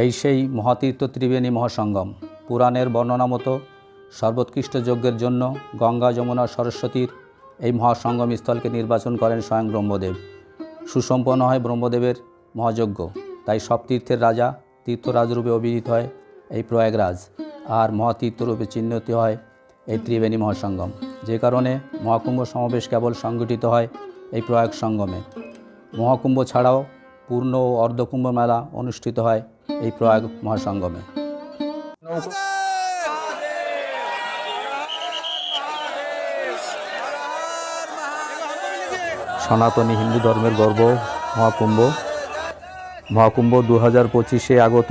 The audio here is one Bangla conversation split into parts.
এই সেই মহাতীর্থ ত্রিবেণী মহাসঙ্গম, পুরাণের বর্ণনা মতো সর্বোৎকৃষ্ট যজ্ঞের জন্য গঙ্গা যমুনা সরস্বতীর এই মহাসঙ্গম স্থলকে নির্বাচন করেন স্বয়ং ব্রহ্মদেব। সুসম্পন্ন হয় ব্রহ্মদেবের মহাযজ্ঞ, তাই সব তীর্থের রাজা তীর্থরাজরূপে অভিহিত হয় এই প্রয়াগরাজ, আর মহাতীর্থরূপে চিহ্নিত হয় এই ত্রিবেণী মহাসঙ্গম। যে কারণে মহাকুম্ভ সমাবেশ কেবল সংগঠিত হয় এই প্রয়াগ সঙ্গমে। মহাকুম্ভ ছাড়াও পূর্ণ ও অর্ধকুম্ভ মেলা অনুষ্ঠিত হয় এই প্রয়াগ মহাসঙ্গমে সনাতনী হিন্দু ধর্মের গর্ব, মহাকুম্ভ। মহাকুম্ভ দু হাজার পঁচিশে আগত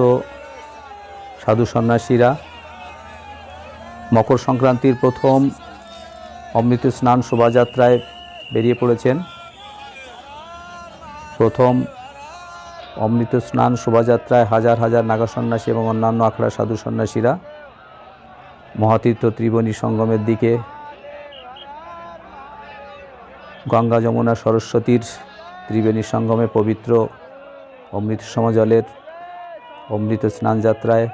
সাধু সন্ন্যাসীরা মকর সংক্রান্তির প্রথম অমৃত স্নান শোভাযাত্রায় বেরিয়ে পড়েছেন। প্রথম অমৃত স্নান, শোভাযাত্রায় হাজার হাজার নাগা সন্ন্যাসী এবং অন্যান্য আখড়া সাধু সন্ন্যাসীরা মহাতীর্থ ত্রিবেণী সঙ্গমের দিকে, গঙ্গা যমুনা সরস্বতীর ত্রিবেণী সঙ্গমে পবিত্র অমৃত সমজলের অমৃত স্নান যাত্রায়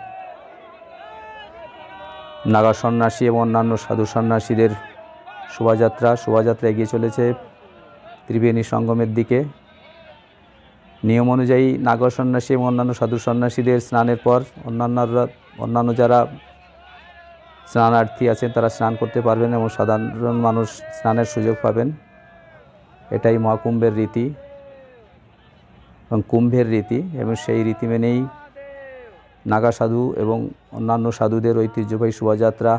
নাগা সন্ন্যাসী এবং অন্যান্য সাধু সন্ন্যাসীদের শোভাযাত্রা শোভাযাত্রা এগিয়ে চলেছে ত্রিবেণী সঙ্গমের দিকে। নিয়ম অনুযায়ী নাগা সন্ন্যাসী এবং অন্যান্য সাধু সন্ন্যাসীদের স্নানের পর অন্যান্যরা অন্যান্য যারা স্নানার্থী আছেন তারা স্নান করতে পারবেন এবং সাধারণ মানুষ স্নানের সুযোগ পাবেন। এটাই মহাকুম্ভের রীতি এবং কুম্ভের রীতি এবং সেই রীতি মেনেই নাগা সাধু এবং অন্যান্য সাধুদের ঐতিহ্যবাহী শোভাযাত্রা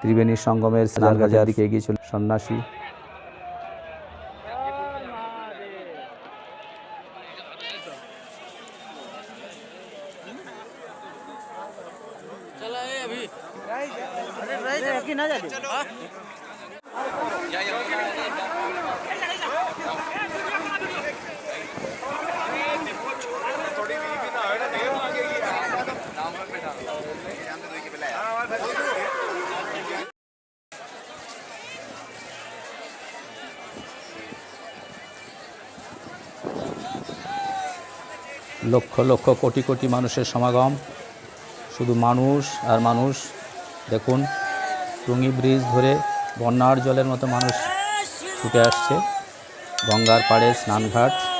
ত্রিবেণী সঙ্গমের স্নান গাজার দিকে এগিয়েছিল সন্ন্যাসী লক্ষ কোটি কোটি মানুষের সমাগম। শুধু মানুষ আর মানুষ, দেখুন, টুঙ্গি ব্রিজ ধরে বন্যার জলের মতো মানুষ ছুটে আসছে। গঙ্গার পাড়ে স্নানঘাট।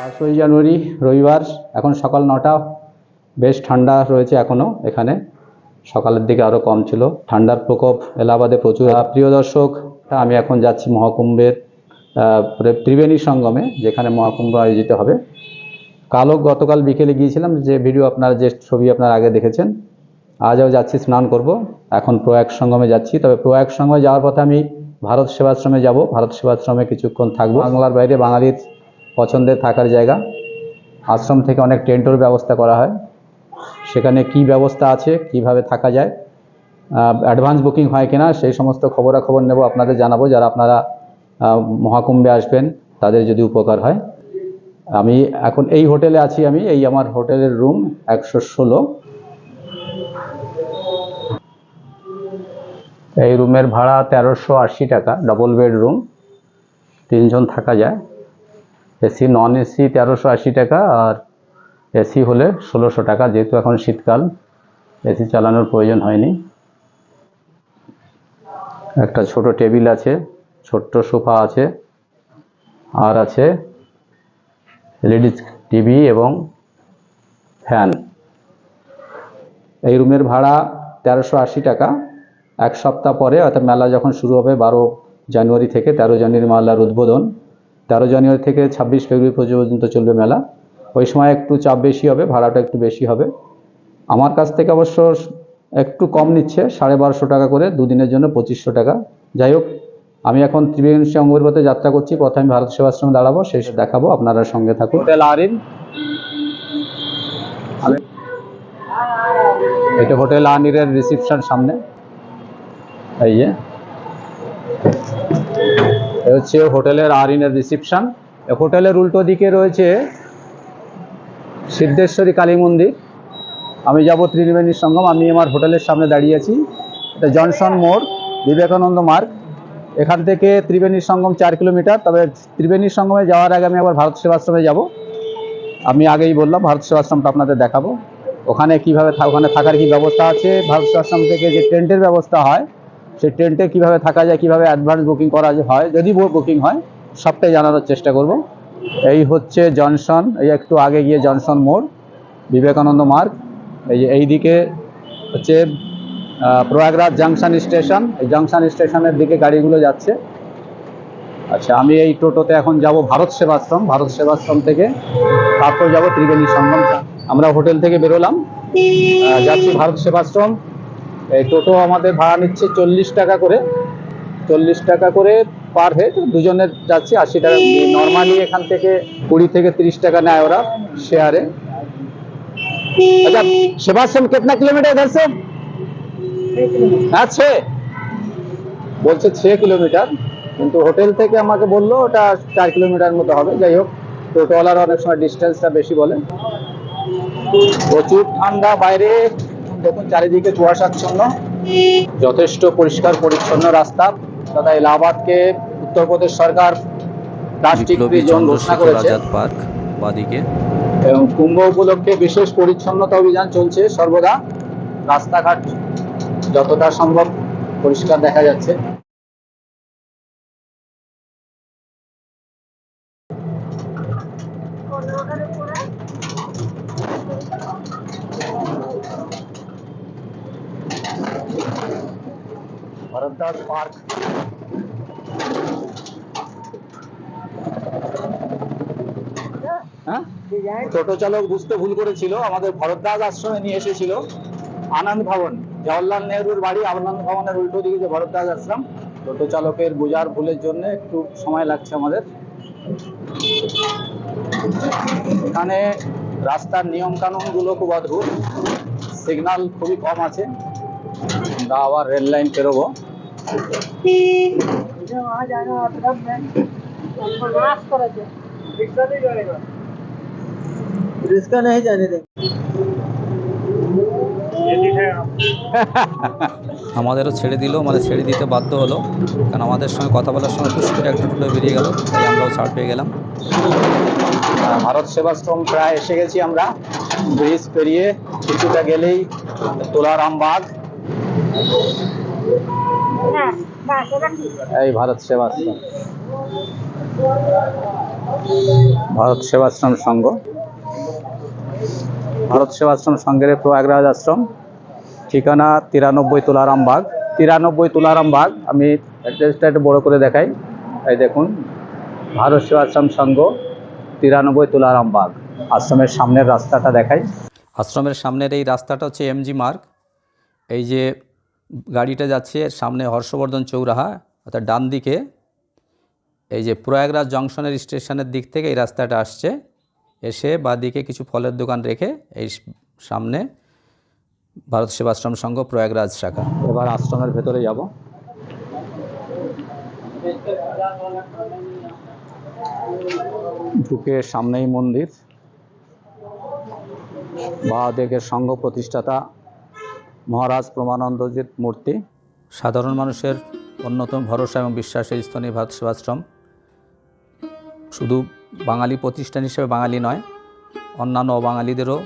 পাঁচই জানুয়ারি, রবিবার, এখন সকাল নটা। বেশ ঠান্ডা রয়েছে এখনও এখানে। সকালের দিকে আরও কম ছিল। ঠান্ডার প্রকোপ এলাহাবাদে প্রচুর। প্রিয় দর্শক, আমি এখন যাচ্ছি মহাকুম্ভের ত্রিবেণী সঙ্গমে, যেখানে মহাকুম্ভ আয়োজিত হবে। কালও গতকাল বিকেলে গিয়েছিলাম, যে ভিডিও আপনারা, যে ছবি আপনারা আগে দেখেছেন, আজও যাচ্ছি, স্নান করব। এখন প্রয়াগ সঙ্গমে যাচ্ছি। তবে প্রয়াগ সঙ্গমে যাওয়ার পথে আমি ভারত সেবাশ্রমে যাব। ভারত সেবাশ্রমে কিছুক্ষণ থাকব। বাংলার বাইরে বাঙালির পছন্দের থাকার জায়গা। আশ্রম থেকে অনেক টেন্টের ব্যবস্থা করা হয়। সেখানে কি ব্যবস্থা আছে, কীভাবে থাকা যায় অ্যাডভান্স বুকিং হয় কিনা সেই সমস্ত খবরাখবর নেব আপনাদের জানাব। যারা আপনারা মহাকুম্ভে আসবেন, তাদের যদি উপকার হয়। আমি এখন এই হোটেলে আছি আমি, এই আমার হোটেলের রুম একশো ষোলো। এই রুমের ভাড়া তেরোশো আশি টাকা ডবল বেড রুম তিনজন থাকা যায়। এসি নন এসি তেরোশো আশি টাকা আর এসি হলে ষোলোশো টাকা, যেহেতু এখন শীতকাল, এসি চালানোর প্রয়োজন হয়নি। একটা ছোট টেবিল আছে, ছোট্ট সোফা আছে, আর আছে এলইডি টিভি এবং ফ্যান। এই রুমের ভাড়া তেরোশো আশি টাকা। এক সপ্তাহ পরে, অর্থাৎ মেলা যখন শুরু হবে, বারো জানুয়ারি থেকে তেরো জানুয়ারি মেলার উদ্বোধন। তেরো জানুয়ারি থেকে ছাব্বিশ ফেব্রুয়ারি পর্যন্ত চলবে মেলা। ওই সময় একটু চাপ বেশি হবে ভাড়াটা একটু বেশি হবে। আমার কাছ থেকে অবশ্য একটু কম নিচ্ছে সাড়ে বারোশো টাকা করে দুদিনের জন্য পঁচিশশো টাকা। যাই হোক আমি এখন ত্রিবেণী অঙ্গরপথে যাত্রা করছি। প্রথমে ভারত সেবাশ্রমে দাঁড়াবো শেষ দেখাবো আপনারা সঙ্গে থাকুন। হোটেল আরিন। এটা হোটেল আনিরের রিসিপশন সামনে। এই হচ্ছে হোটেলের আর ইনের রিসিপশন হোটেলের উল্টো দিকে রয়েছে সিদ্ধেশ্বরী কালী মন্দির। আমি যাব ত্রিবেণীর সঙ্গম, আমি আমার হোটেলের সামনে দাঁড়িয়ে আছি। এটা জনসন মোড়, বিবেকানন্দ মার্গ। এখান থেকে ত্রিবেণীর সঙ্গম চার কিলোমিটার, তবে ত্রিবেণীর সঙ্গমে যাওয়ার আগে আমি আবার ভারত সেবাশ্রমে যাব। আমি আগেই বললাম, ভারত সেবাশ্রমটা আপনাদের দেখাবো। ওখানে কীভাবে ওখানে থাকার কি ব্যবস্থা আছে? ভারত সেবাশ্রম থেকে যে টেন্টের ব্যবস্থা হয় সেই টেন্টে কীভাবে থাকা যায়, কীভাবে অ্যাডভান্স বুকিং করা হয়, যদি বুকিং হয়, সবটাই জানানোর চেষ্টা করব। এই হচ্ছে জনসন, এই একটু আগে গিয়ে জনসন মোড়, বিবেকানন্দ মার্গ। এই যে এইদিকে হচ্ছে প্রয়াগরাজ জাংশন স্টেশন। এই জাংশন স্টেশনের দিকে গাড়িগুলো যাচ্ছে। আচ্ছা আমি এই টোটোতে এখন যাব ভারত সেবাশ্রম ভারত সেবাশ্রম থেকে। তারপর যাব ত্রিবেণী সঙ্গম আমরা হোটেল থেকে বেরোলাম। যাচ্ছি ভারত সেবাশ্রম। এই টোটো আমাদের ভাড়া নিচ্ছে চল্লিশ টাকা করে চল্লিশ টাকা করে পার হেড দুজনের যাচ্ছি আশি টাকা নর্মালি এখান থেকে কুড়ি থেকে তিরিশ টাকা নেয় ওরা শেয়ারে আচ্ছা সেবাশ্রম कितना किलोमीटर इधर से হ্যাঁ ছে বলছে ছ কিলোমিটার কিন্তু হোটেল থেকে আমাকে বললো ওটা চার কিলোমিটার মতো হবে যাই হোক টোটোওয়ালার অনেক সময় ডিস্টেন্সটা বেশি বলে প্রচুর ঠান্ডা বাইরে দেখুন চারিদিকে কুয়াশাচ্ছন্ন যথেষ্ট পরিষ্কার পরিচ্ছন্ন রাস্তা তথা এলাহাবাদকে উত্তরপ্রদেশ সরকার প্লাস্টিক বিপ্লবী ফ্রি জোন ঘোষণা চন্দ্রশেখর করেছে পার্ক বাদিকে। এবং কুম্ভ উপলক্ষে বিশেষ পরিচ্ছন্নতা অভিযান চলছে সর্বদা। রাস্তাঘাট যতটা সম্ভব পরিষ্কার দেখা যাচ্ছে ভরদ্বাজ পার্ক হ্যাঁ টোটো চালক বুঝতে ভুল করেছিল আমাদের ভরদ্বাজ আশ্রমে নিয়ে এসেছিল আনন্দ ভবন জওয়াহরলাল নেহরুর বাড়ি আনন্দ ভবনের উল্টো দিকে যে ভরদ্বাজ আশ্রম টোটো চালকের বোঝার ভুলের জন্য একটু সময় লাগছে আমাদের এখানে রাস্তার নিয়ম কানুন গুলো খুব অদ্ভুত সিগন্যাল খুবই কম আছে আমরা আবার রেল লাইন পেরোবো मुझे वहाँ जाना मतलब मैं नाश कर रिक्शा नहीं जाएगा रिक्शा नहीं जाने देंगे ये दिखाएगा আমাদেরও ছেড়ে দিল আমাদের ছেড়ে দিতে বাধ্য হলো কারণ আমাদের সঙ্গে কথা বলার সময় খুশ করে একটা টোটো বেরিয়ে গেল তাই আমরাও ছাড় পেয়ে গেলাম আহ, ভারত সেবাশ্রম প্রায় এসে গেছি আমরা ব্রিজ পেরিয়ে কিছুটা গেলেই তোলারাম বাগ হ্যাঁ বাস এটা ঠিক এই ভারত সেবাশ্রম ভারত সেবাশ্রম সংঘ ভারত সেবাশ্রম সংঘের প্রয়াগরাজ আশ্রম। ঠিকানা তিরানব্বই তুলারাম বাগ। তিরানব্বই তুলারাম বাগ, আমি অ্যাড্রেসটা একটু বড় করে দেখাই। এই দেখুন, ভারত সেবাশ্রম সংঘ, তিরানব্বই তুলারাম বাগ। আশ্রমের সামনের রাস্তাটা দেখাই। আশ্রমের সামনের এই রাস্তাটা হচ্ছে এমজি মার্গ এই যে গাড়িটা যাচ্ছে, সামনে হর্ষবর্ধন চৌরাহা, অর্থাৎ ডান দিকে। এই যে প্রয়াগরাজ জংশনের স্টেশনের দিক থেকে এই রাস্তাটা আসছে। এসে বাদিকে কিছু ফলের দোকান রেখে এই সামনে ভারত সেবাশ্রম সংঘ প্রয়াগরাজ শাখা। এবার আশ্রমের ভেতরে যাব। ঢুকে সামনেই মন্দির। বা দেখে সংঘ প্রতিষ্ঠাতা মহারাজ প্রমানন্দজির মূর্তি। সাধারণ মানুষের অন্যতম ভরসা এবং বিশ্বাসের স্থানীয় ভারত সেবাশ্রম। শুধু বাঙালি প্রতিষ্ঠান হিসেবে বাঙালি নয়, অন্যান্য অবাঙালিদেরও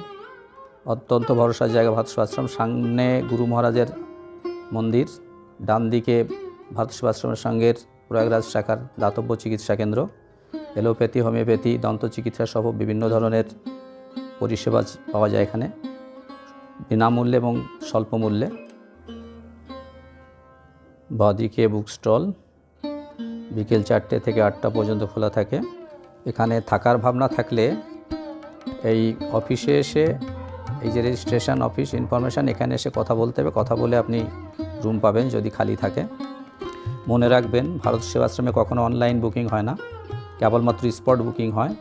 অত্যন্ত ভরসার জায়গা ভারত সেবাশ্রম সামনে গুরু মহারাজের মন্দির, ডান দিকে ভারত সেবাশ্রমের সঙ্গের প্রয়াগরাজ শাখার দাতব্য চিকিৎসা কেন্দ্র, এলোপ্যাথি, হোমিওপ্যাথি দন্ত চিকিৎসা সহ বিভিন্ন ধরনের পরিষেবা পাওয়া যায় এখানে, বিনামূল্যে এবং স্বল্প মূল্যে বাদিকে বুক স্টল, বিকেল চারটে থেকে আটটা পর্যন্ত খোলা থাকে। এখানে থাকার ভাবনা থাকলে এই অফিসে এসে, এই যে রেজিস্ট্রেশন অফিস ইনফরমেশান এখানে এসে কথা বলতে হবে। কথা বলে আপনি রুম পাবেন যদি খালি থাকে। মনে রাখবেন, ভারত সেবাশ্রমে কখনো অনলাইন বুকিং হয় না। কেবলমাত্র স্পট বুকিং হয়।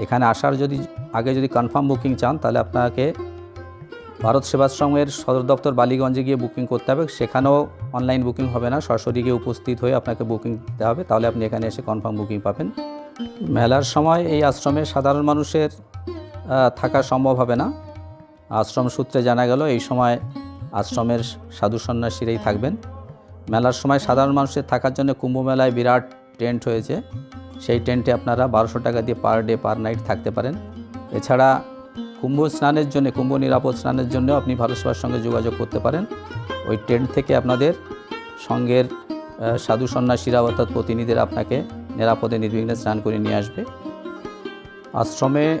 এখানে আসার যদি, আগে যদি কনফার্ম বুকিং চান, তাহলে আপনাকে ভারত সেবাশ্রমের সদর দপ্তর বালিগঞ্জে গিয়ে বুকিং করতে হবে। সেখানেও অনলাইন বুকিং হবে না। সরাসরি গিয়ে উপস্থিত হয়ে আপনাকে বুকিং দিতে হবে। তাহলে আপনি এখানে এসে কনফার্ম বুকিং পাবেন। মেলার সময় এই আশ্রমে সাধারণ মানুষের থাকা সম্ভব হবে না। আশ্রম সূত্রে জানা গেল, এই সময় আশ্রমের সাধু সন্ন্যাসীরাই থাকবেন। মেলার সময় সাধারণ মানুষের থাকার জন্য কুম্ভ মেলায় বিরাট টেন্ট হয়েছে। সেই টেন্টে আপনারা বারোশো টাকা দিয়ে পার ডে, পার নাইট থাকতে পারেন। এছাড়া কুম্ভ স্নানের জন্য, কুম্ভ নিরাপদ স্নানের জন্য আপনি ভারত সেবার সঙ্গে যোগাযোগ করতে পারেন। ওই টেন্ট থেকে আপনাদের সঙ্গের সাধু সন্ন্যাসীরা অর্থাৎ প্রতিনিধিরা আপনাকে নিরাপদে নির্বিঘ্নে স্নান করে নিয়ে আসবে। আশ্রমে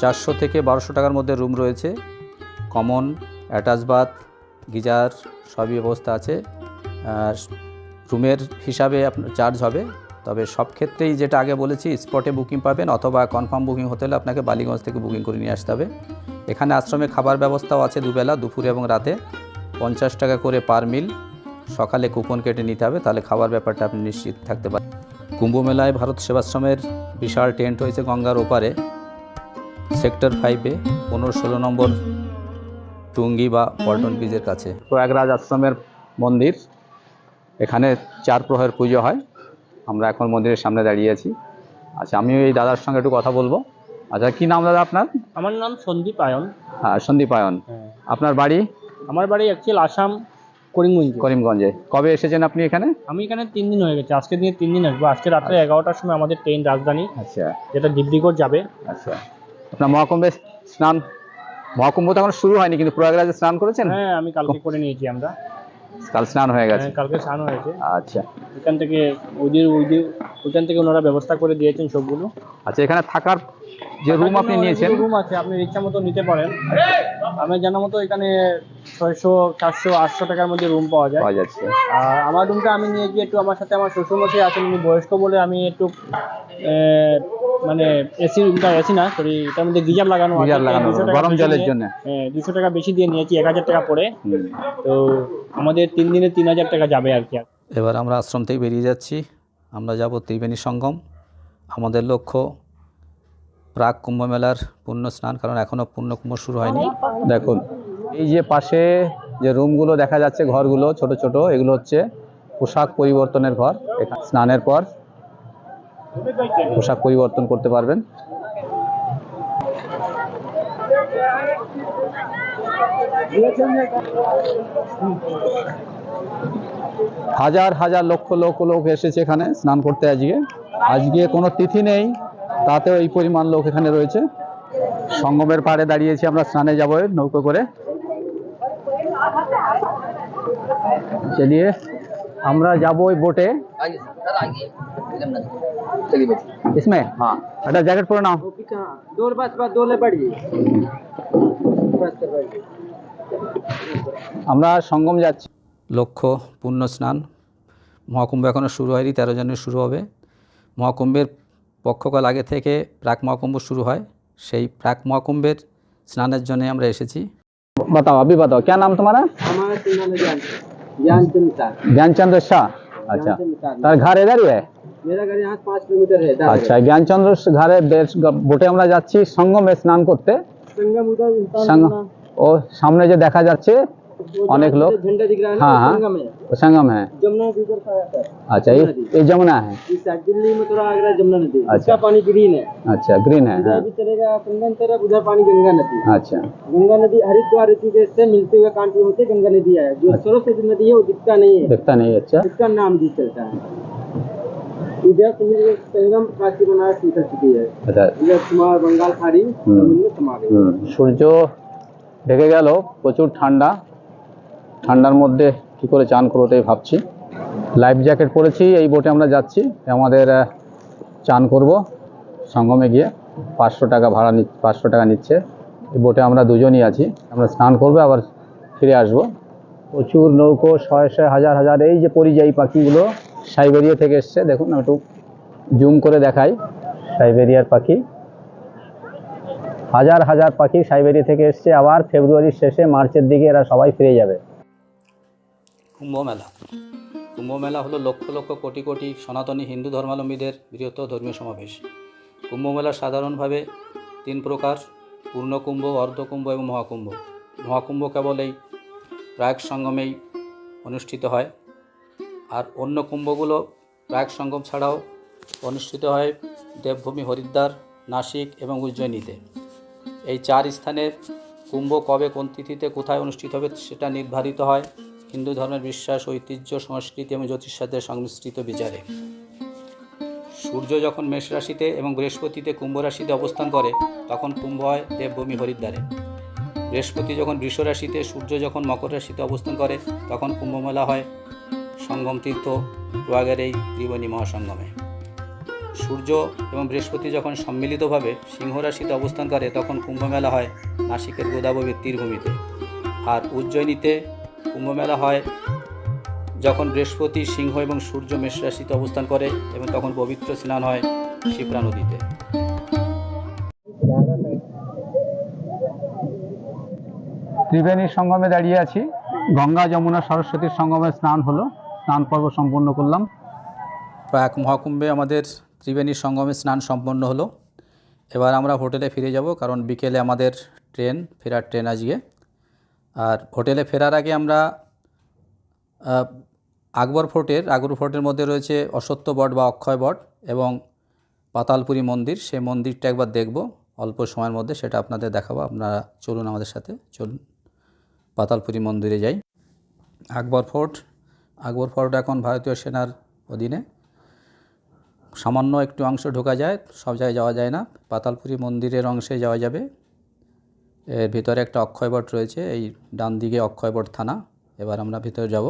চারশো থেকে বারোশো টাকার মধ্যে রুম রয়েছে। কমন, অ্যাটাচ বাথ, গিজার সবই ব্যবস্থা আছে। আর রুমের হিসাবে আপনার চার্জ হবে। তবে সব ক্ষেত্রেই যেটা আগে বলেছি, স্পটে বুকিং পাবেন অথবা কনফার্ম বুকিং হতে হলে আপনাকে বালিগঞ্জ থেকে বুকিং করে নিয়ে আসতে হবে। এখানে আশ্রমে খাবার ব্যবস্থাও আছে দুবেলা, দুপুরে এবং রাতে। পঞ্চাশ টাকা করে পার মিল। সকালে কুপন কেটে নিতে হবে, তাহলে খাবার ব্যাপারটা আপনি নিশ্চিত থাকতে পারেন কুম্ভ মেলায় ভারত সেবাশ্রমের বিশাল টেন্ট হয়েছে গঙ্গার ওপারে। সেক্টর ফাইভে পনেরো ষোলো নম্বর টুঙ্গি বা পল্টন ব্রিজের কাছে। প্রয়াগরাজ আশ্রমের মন্দির। এখানে চার প্রহর পুজো হয়। আমরা এখন মন্দিরের সামনে দাঁড়িয়ে আছি। আচ্ছা আমি এই দাদার সঙ্গে একটু কথা বলব। আচ্ছা কি নাম দাদা আপনার? আমার নাম সন্দীপ আয়ন। হ্যাঁ সন্দীপ আয়ন। আপনার বাড়ি? আমার বাড়ি অ্যাকচুয়াল আসাম। করিমগঞ্জ? করিমগঞ্জে। কবে এসেছেন আপনি এখানে? আমি এখানে তিন দিন হয়ে গেছে। আজকে দিয়ে তিন দিন আসব। আজকে রাত্রে এগারোটার সময় আমাদের ট্রেন রাজধানী আচ্ছা। যেটা ডিব্রুগড় যাবে। আচ্ছা। আপনার মহাকুম্ভে স্নান মহাকুম্ভ তো এখন শুরু হয়নি কিন্তু প্রয়াগরাজে স্নান করেছেন? হ্যাঁ আমি কালকে করে নিয়েছি আমরা। কাল স্নান হয়ে গেছে। হ্যাঁ, কালকে স্নান হয়েছে। আচ্ছা। এখান থেকে ওদের ওদের ওইখান থেকে ওনারা ব্যবস্থা করে দিয়েছেন সবগুলো। আচ্ছা এখানে থাকার যে রুম আপনি নিয়েছেন। রুম আছে আপনি ইচ্ছা মতো নিতে পারেন। আমি জানা মতো এখানে ছয়শো চারশো আটশো টাকার মধ্যে রুম পাওয়া যায়। পাওয়া যাচ্ছে। আর আমার রুমটা আমি নিয়ে গিয়ে একটু আমার সাথে আমার শ্বশুরমশাই আছেন উনি বয়স্ক বলে আমি একটু মানে এসি রুমটা এসি না সরি এটার মধ্যে গিজার লাগানো গিজার লাগানো 200 টাকা গরম বেশি জলের দিয়ে- জন্য। হ্যাঁ দুশো টাকা বেশি দিয়ে নিয়েছি এক হাজার টাকা পড়ে। তো আমাদের তিন দিনে তিন হাজার টাকা যাবে আর কি। এবার আমরা আশ্রম থেকে বেরিয়ে যাচ্ছি। আমরা যাব ত্রিবেণী সঙ্গম। আমাদের লক্ষ্য প্রাক কুম্ভ মেলার পূর্ণ স্নান, কারণ এখনও পূর্ণ কুম্ভ শুরু হয়নি। দেখুন, এই যে পাশে যে রুমগুলো দেখা যাচ্ছে, ঘরগুলো ছোট ছোট, এগুলো হচ্ছে পোশাক পরিবর্তনের ঘর। স্নানের পর পোশাক পরিবর্তন করতে পারবেন। হাজার হাজার লক্ষ লক্ষ লোক এসেছে এখানে স্নান করতে আজকে। আজকে কোনো তিথি নেই। তাতেও এই পরিমাণ লোক এখানে রয়েছে সঙ্গমের পাড়ে দাঁড়িয়েছি আমরা স্নানে যাবো নৌকো করে চলিয়ে আমরা যাবো ওই বোটে इसमें हाँ अच्छा जैकेट पूरा नाम দোল বাস বা দোলে বাড়ি আমরা সঙ্গম যাচ্ছি লক্ষ্য পুণ্য স্নান মহাকুম্ভ এখনও শুরু হয়নি তেরো জানুয়ারি শুরু হবে মহাকুম্ভের পক্ষকাল আগে থেকে প্রাক মহাকুম্ভ শুরু হয়। সেই প্রাক মহাকুম্ভের স্নানের জন্য আমরা এসেছি। বাতাও अभी बताओ क्या नाम तुम्हारा हमारा नाम ज्ञानचंद তার ঘর এদারই है मेरा घर यहाँ पाँच ঘরে বোটে আমরা যাচ্ছি সঙ্গমে স্নান করতে। ও সামনে যে দেখা যাচ্ছে অনেক লোক झंडा दिख रहा है हाँ हाँ संगम है वो संगम है जमुना नदी उधर का है अच्छा ये ये जमुना है इस साइड दिल्ली में थोड़ा आगरा जमुना नदी अच्छा। इसका पानी ग्रीन है अच्छा ग्रीन है इधर हाँ भी चलेगा कंगन तरफ उधर पानी गंगा नदी अच्छा गंगा नदी हरिद्वार ऋषिकेश से मिलते हुए कानपुर होते गंगा नदी है जो सरस्वती नदी है वो दिखता नहीं है दिखता नहीं अच्छा इसका नाम भी चलता है इधर समुद्र संगम काशी बनारस निकल चुकी है अच्छा इधर कुमार बंगाल खाड़ी समुद्र में समा गई হুম, সূর্য ঢেকে গেল প্রচুর ঠান্ডা ঠান্ডার মধ্যে কি করে চান করব তাই ভাবছি। লাইফ জ্যাকেট পরেছি, এই বোটে আমরা যাচ্ছি। আমাদের চান করব। সঙ্গমে গিয়ে পাঁচশো টাকা ভাড়া নি পাঁচশো টাকা নিচ্ছে। এই বোটে আমরা দুজনই আছি। আমরা স্নান করব, আবার ফিরে আসব। প্রচুর নৌকো, শয়ে শয়ে হাজার হাজার এই যে পরিযায়ী পাখিগুলো সাইবেরিয়া থেকে এসছে। দেখুন, আমি একটু জুম করে দেখাই। সাইবেরিয়ার পাখি। হাজার হাজার পাখি সাইবেরিয়া থেকে এসছে। আবার ফেব্রুয়ারির শেষে মার্চের দিকে এরা সবাই ফিরে যাবে। কুম্ভ মেলা কুম্ভ মেলা হলো লক্ষ লক্ষ কোটি কোটি সনাতনী হিন্দু ধর্মাবলম্বীদের বৃহত্তর ধর্মীয় সমাবেশ। কুম্ভ মেলা সাধারণভাবে তিন প্রকার, পূর্ণকুম্ভ, অর্ধকুম্ভ এবং মহাকুম্ভ। মহাকুম্ভ কেবল এই প্রাক সঙ্গমেই অনুষ্ঠিত হয়। আর অন্য কুম্ভগুলো প্রাক সঙ্গম ছাড়াও অনুষ্ঠিত হয় দেবভূমি, হরিদ্বার, নাসিক এবং উজ্জয়িনীতে। এই চার স্থানে কুম্ভ কবে, কোন তিথিতে, কোথায় অনুষ্ঠিত হবে সেটা নির্ধারিত হয়। হিন্দু ধর্মের বিশ্বাস, ঐতিহ্য, সংস্কৃতি এবং জ্যোতিষশাস্ত্রের সংমিশ্রিত বিচারে। সূর্য যখন মেষ রাশিতে এবং বৃহস্পতিতে কুম্ভ রাশিতে অবস্থান করে, তখন কুম্ভ হয় দেবভূমি হরিদ্বারে। বৃহস্পতি যখন বৃষ রাশিতে, সূর্য যখন মকর রাশিতে অবস্থান করে, তখন কুম্ভমেলা হয় সঙ্গম তীর্থ প্রয়াগের এই ত্রিবেণী মহাসঙ্গমে। সূর্য এবং বৃহস্পতি যখন সম্মিলিতভাবে সিংহ রাশিতে অবস্থান করে, তখন কুম্ভমেলা হয় নাসিকের গোদাবরীর তীরভূমিতে। আর উজ্জয়িনীতে কুম্ভমেলা হয় যখন বৃহস্পতি সিংহ এবং সূর্য মেষ রাশিতে অবস্থান করে এবং তখন পবিত্র স্নান হয় শিপ্রা নদীতে। ত্রিবেণীর সঙ্গমে দাঁড়িয়ে আছি। গঙ্গা যমুনা সরস্বতীর সঙ্গমে স্নান হলো। স্নান পর্ব সম্পূর্ণ করলাম। প্রাক মহাকুম্ভে আমাদের ত্রিবেণী সঙ্গমে স্নান সম্পন্ন হলো। এবার আমরা হোটেলে ফিরে যাব কারণ বিকেলে আমাদের ট্রেন ফেরার ট্রেন আজকে। আর হোটেলে ফেরার আগে আমরা আকবর ফোর্টের আকবর ফোর্টের মধ্যে রয়েছে অসত্য বট বা অক্ষয় বট এবং পাতালপুরি মন্দির। সেই মন্দিরটা একবার দেখব, অল্প সময়ের মধ্যে সেটা আপনাদের দেখাবো। আপনারা চলুন আমাদের সাথে, চলুন পাতালপুরি মন্দিরে যাই। আকবর ফোর্ট আকবর ফোর্ট এখন ভারতীয় সেনার অধীনে। সামান্য একটু অংশ ঢোকা যায়, সব জায়গায় যাওয়া যায় না। পাতালপুরি মন্দিরের অংশে যাওয়া যাবে। এর ভিতরে একটা অক্ষয়বট রয়েছে, এই ডান দিকে অক্ষয়বট থানা। এবার আমরা ভিতরে যাব।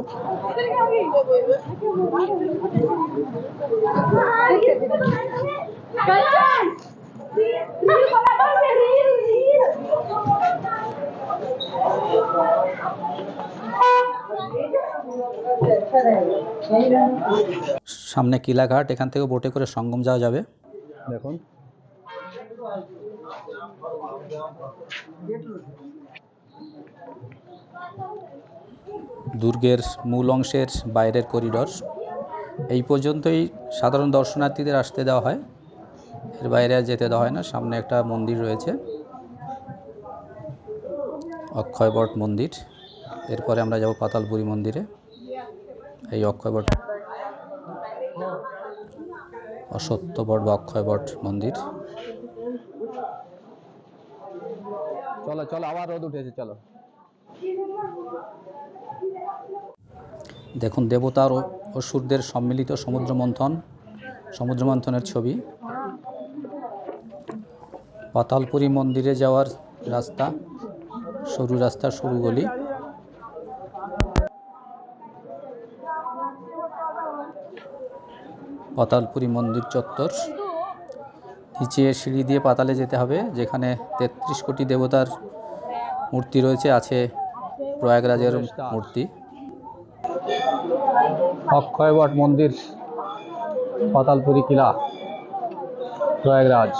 সামনে কিলাঘাট, এখান থেকে বোটে করে সঙ্গম যাওয়া যাবে। দেখুন দুর্গের মূল অংশের বাইরের করিডর এই পর্যন্তই সাধারণ দর্শনার্থীদের আসতে দেওয়া হয়। এর বাইরে আর যেতে দেওয়া হয় না, সামনে একটা মন্দির রয়েছে। অক্ষয়বট মন্দির। এরপরে আমরা যাব পাতালপুরি মন্দিরে। এই অক্ষয়বট অসত্যবট বা অক্ষয়বট মন্দির। চলো চলো, আবার রোদ উঠেছে, চলো। দেখুন দেবতার অসুরদের সম্মিলিত সমুদ্র মন্থন, সমুদ্র মন্থনের ছবি। পাতালপুরি মন্দিরে যাওয়ার রাস্তা, সরু রাস্তা, সরু গলি। পাতালপুরি মন্দির চত্বর। নিচে সিঁড়ি দিয়ে পাতালে যেতে হবে, যেখানে তেত্রিশ কোটি দেবতার মূর্তি রয়েছে, আছে প্রয়াগরাজের মূর্তি। অক্ষয়বট মন্দির, পাতালপুরি কিলা, প্রয়াগরাজ।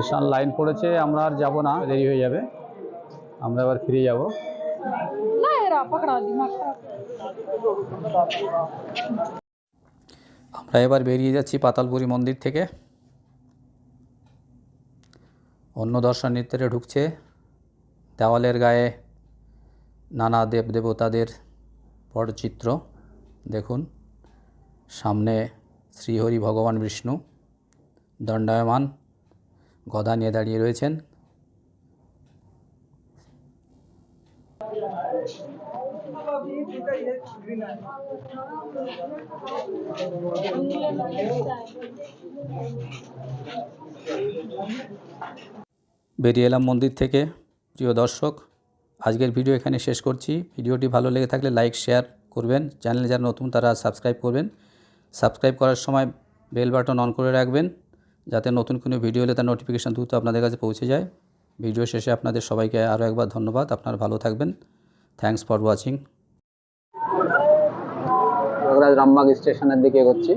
ভীষণ লাইন পড়েছে আমরা আর যাব না দেরি হয়ে যাবে। আমরা এবার ফিরে যাব। আমরা এবার বেরিয়ে যাচ্ছি পাতালপুরি মন্দির থেকে। অন্য দর্শন ঢুকছে। দেওয়ালের গায়ে নানা দেবদেবতাদের পটচিত্র। দেখুন সামনে শ্রীহরি ভগবান বিষ্ণু দণ্ডায়মান। গদা নিয়ে দাঁড়িয়ে রয়েছেন। বেরিয়ে এলাম মন্দির থেকে। প্রিয় দর্শক, আজকের ভিডিও এখানে শেষ করছি। ভিডিওটি ভালো লেগে থাকলে লাইক, শেয়ার করবেন। চ্যানেলে যারা নতুন, তারা সাবস্ক্রাইব করবেন। সাবস্ক্রাইব করার সময় বেল বাটন অন করে রাখবেন। যাতে নতুন কোনো ভিডিও এলে তার নোটিফিকেশান দ্রুত আপনাদের কাছে পৌঁছে যায়। ভিডিও শেষে আপনাদের সবাইকে আরও একবার ধন্যবাদ। আপনার ভালো থাকবেন। Thanks for watching Prayagraj Rambagh স্টেশনের দিকে এগোচ্ছি।